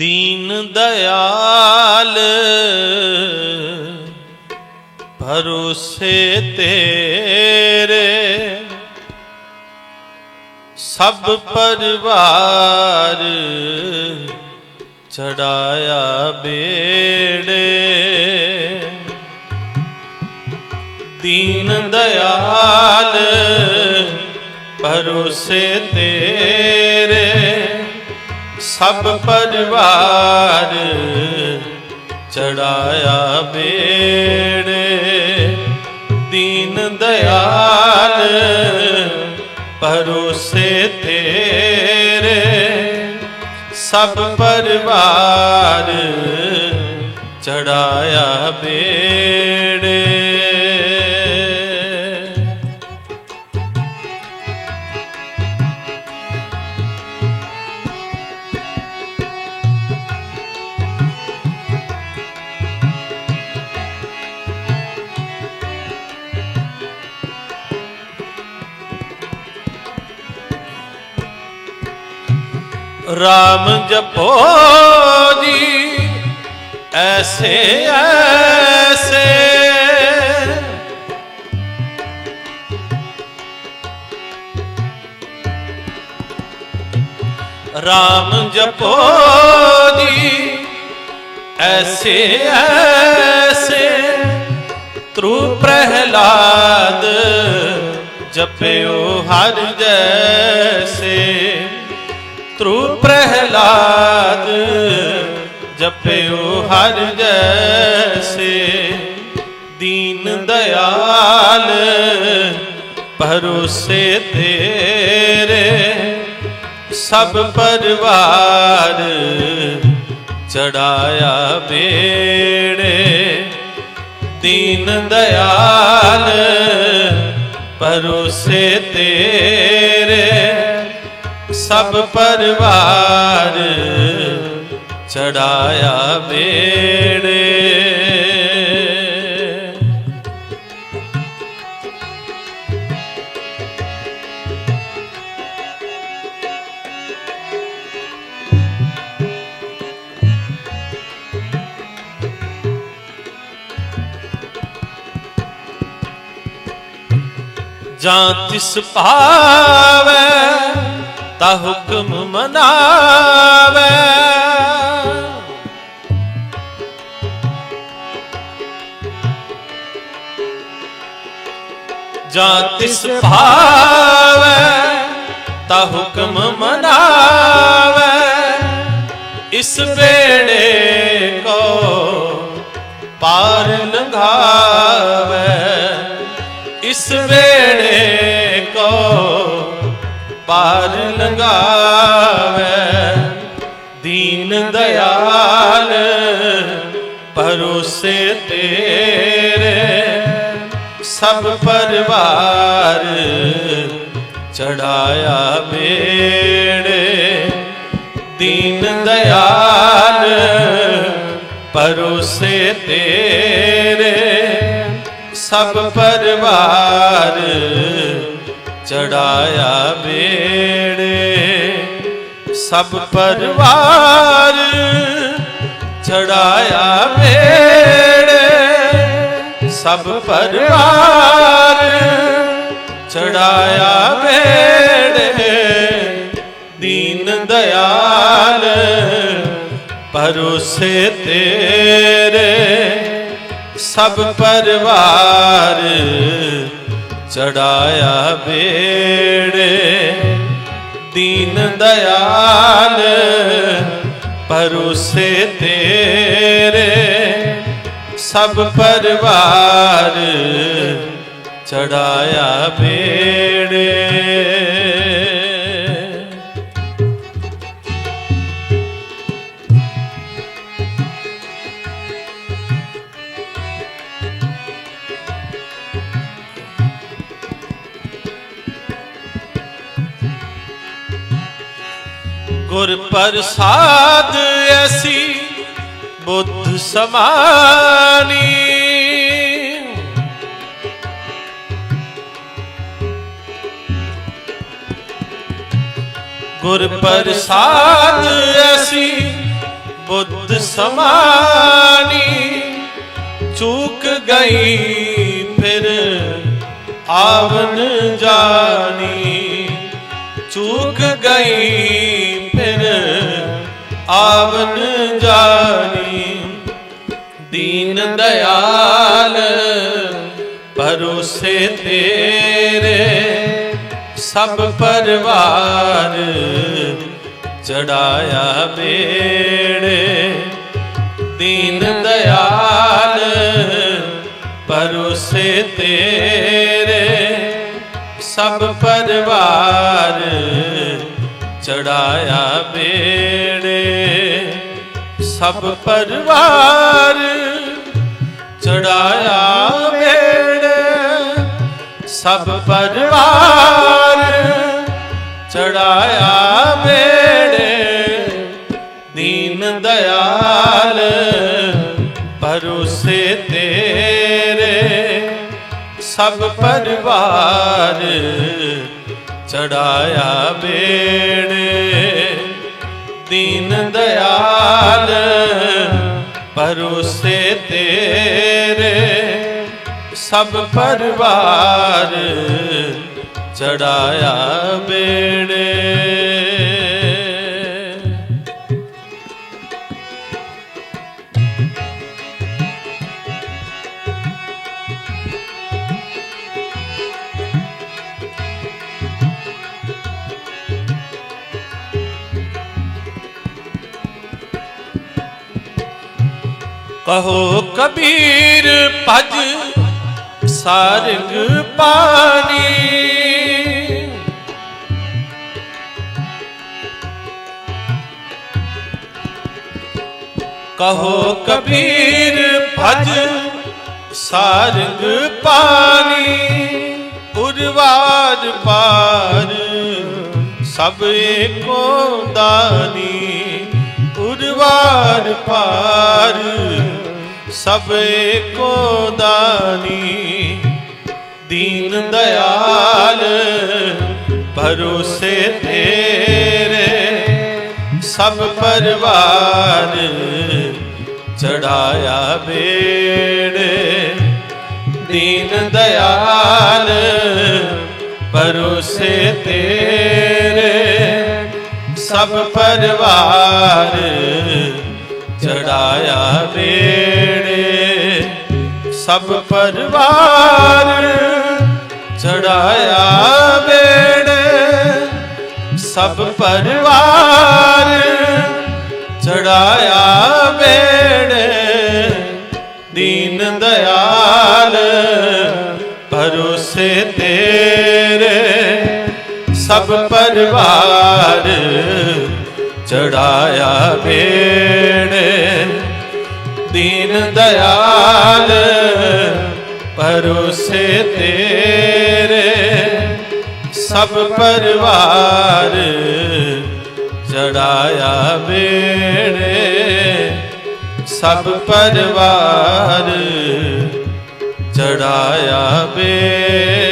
ਦੀਨ ਦਇਆਲ ਭਰੋਸੇ ਤੇਰੇ ਸਭ ਪਰਿਵਾਰ ਚੜਾਇਆ ਬੇੜੇ ਦੀਨ ਦਇਆਲ ਭਰੋਸੇ ਤੇਰੇ ਸਭ ਪਰਿਵਾਰ ਚੜਾਇਆ ਬੇੜੇ ਦੀਨ ਦਇਆਲ ਭਰੋਸੇ ਤੇਰੇ। ਸਭ ਪਰਿਵਾਰ ਚੜਾਇਆ ਬੇੜੇ ਰਾਮ ਜਪੋ ਜੀ, ਐਸੇ ਐਸੇ। ਰਾਮ ਜਪੋ ਜੀ, ਐਸੇ ਐਸੇ। ਤ੍ਰੂ ਪ੍ਰਹਿਲਾਦ ਜਪਿਓ ਹਰ ਜੈਸੇ। ਤ੍ਰੂ ਪ੍ਰਹਿਲਾਦ ਜਪਿਓ ਹਰ ਜੈਸੇ ਦੀਨ ਦਇਆਲ ਭਰੋਸੇ ਤੇਰੇ ਸਭ ਪਰਿਵਾਰ ਚੜਾਇਆ ਬੇੜੇ ਦੀਨ ਦਇਆਲ ਪਰੋਸੇ ਤੇਰੇ ਸਭ ਪਰਿਵਾਰ ਚੜਾਇਆ ਬੇੜੇ ਜਾਂ ਤਿਸ ਭਾਵੈ ਤਾ ਹੁਕਮ ਮਨਾਵੈ। ਜਾਂ ਤਿਸ ਭਾਵੈ ਤਾ ਹੁਕਮ ਮਨਾਵੈ। ਇਸ ਵੇੜੇ ਕੋ ਪਾਰ ਲੰਘਾਵੈ। ਪਾਰ ਲੰਘਾਵੈ। ਦੀਨ ਦਇਆਲ ਭਰੋਸੇ ਤੇਰੇ। ਸਭ ਪਰਿਵਾਰ ਚੜਾਇਆ ਬੇੜੇ ਦੀਨ ਦਇਆਲ ਭਰੋਸੇ ਤੇਰੇ। ਸਭ ਪਰਿਵਾਰ ਚੜਾਇਆ ਸਭ ਪਰਿਵਾਰ ਚੜਾਇਆ ਬੇੜੇ ਸਭ ਪਰਿਵਾਰ ਚੜਾਇਆ ਬੇੜੇ ਦੀਨ ਦਇਆਲ ਪਰੋਸੇ ਤੇਰੇ। ਸਭ ਪਰਿਵਾਰ ਚੜਾਇਆ ਬੇੜੇ ਦੀਨ ਦਇਆਲ ਪਰੋਸੇ ਤੇਰੇ ਸਭ ਪਰਿਵਾਰ ਚੜਾਇਆ ਬੇੜੇ ਗੁਰ ਪ੍ਰਸਾਦ ਐਸੀ ਬੁੱਧ ਸਮਾਨੀ। ਗੁਰ ਪ੍ਰਸਾਦ ਐਸੀ ਬੁੱਧ ਸਮਾਨੀ। ਚੂਕ ਗਈ ਫਿਰ ਆਵਨ ਭਰੋਸੇ ਤੇਰੇ, ਸਭ ਪਰਿਵਾਰ ਚੜਾਇਆ ਬੇੜੇ ਦੀਨ ਦਇਆਲ ਪਰੋਸੇ ਤੇਰੇ, ਸਭ ਪਰਿਵਾਰ ਚੜਾਇਆ ਬੇੜੇ ਸਭ ਪਰਿਵਾਰ ਚੜਾਇਆ ਸਭ ਪਰਿਵਾਰ ਚੜਾਇਆ ਬੇੜੇ ਦੀਨ ਦਇਆਲ ਭਰੋਸੇ ਤੇਰੇ। ਸਭ ਪਰਿਵਾਰ ਚੜਾਇਆ ਬੇੜੇ ਦੀਨ ਦਇਆਲ ਭਰੋਸੇ ਤੇਰੇ। ਸਭ ਪਰਿਵਾਰ ਚੜਾਇਆ ਬੇੜੇ। ਕਹੋ ਕਬੀਰ ਭਜ ਸਾਰੰਗ ਪਾਣੀ। ਕਹੋ ਕਬੀਰ ਭਜ ਸਰਗ ਪਾਣੀ ਉਰਵਾਰ ਪਾਰ ਸਭ ਏਕੋ ਦਾਨੀ ਉਰਵਾਰ ਪਾਰ। ਸਭ ਕੋ ਦਾਨੀ, ਦੀਨ ਦਇਆਲ, ਭਰੋਸੇ ਤੇਰੇ। ਸਭ ਪਰਵਾਰ ਚੜਾਇਆ ਬੇੜੇ, ਦੀਨ ਦਇਆਲ ਪਰੋਸੇ ਤੇਰੇ। ਸਭ ਪਰਵਾਰ ਚੜਾਇਆ ਬੇੜੇ। ਸਭ ਪਰਵਾਰ ਚੜਾਇਆ ਬੇੜੇ। ਸਭ ਪਰਿਵਾਰ ਚੜਾਇਆ ਬੇੜੇ। ਦੀਨ ਦਇਆਲ ਭਰੋਸੇ ਤੇਰੇ। ਸਭ ਪਰਿਵਾਰ ਚੜਾਇਆ ਬੇੜੇ। ਦੀਨ ਦਇਆਲ ਭਰੋਸੇ ਤੇਰੇ ਸਭ ਪਰਿਵਾਰ ਚੜਾਇਆ ਬੇੜੇ ਸਭ ਪਰਿਵਾਰ ਚੜਾਇਆ ਬੇੜੇ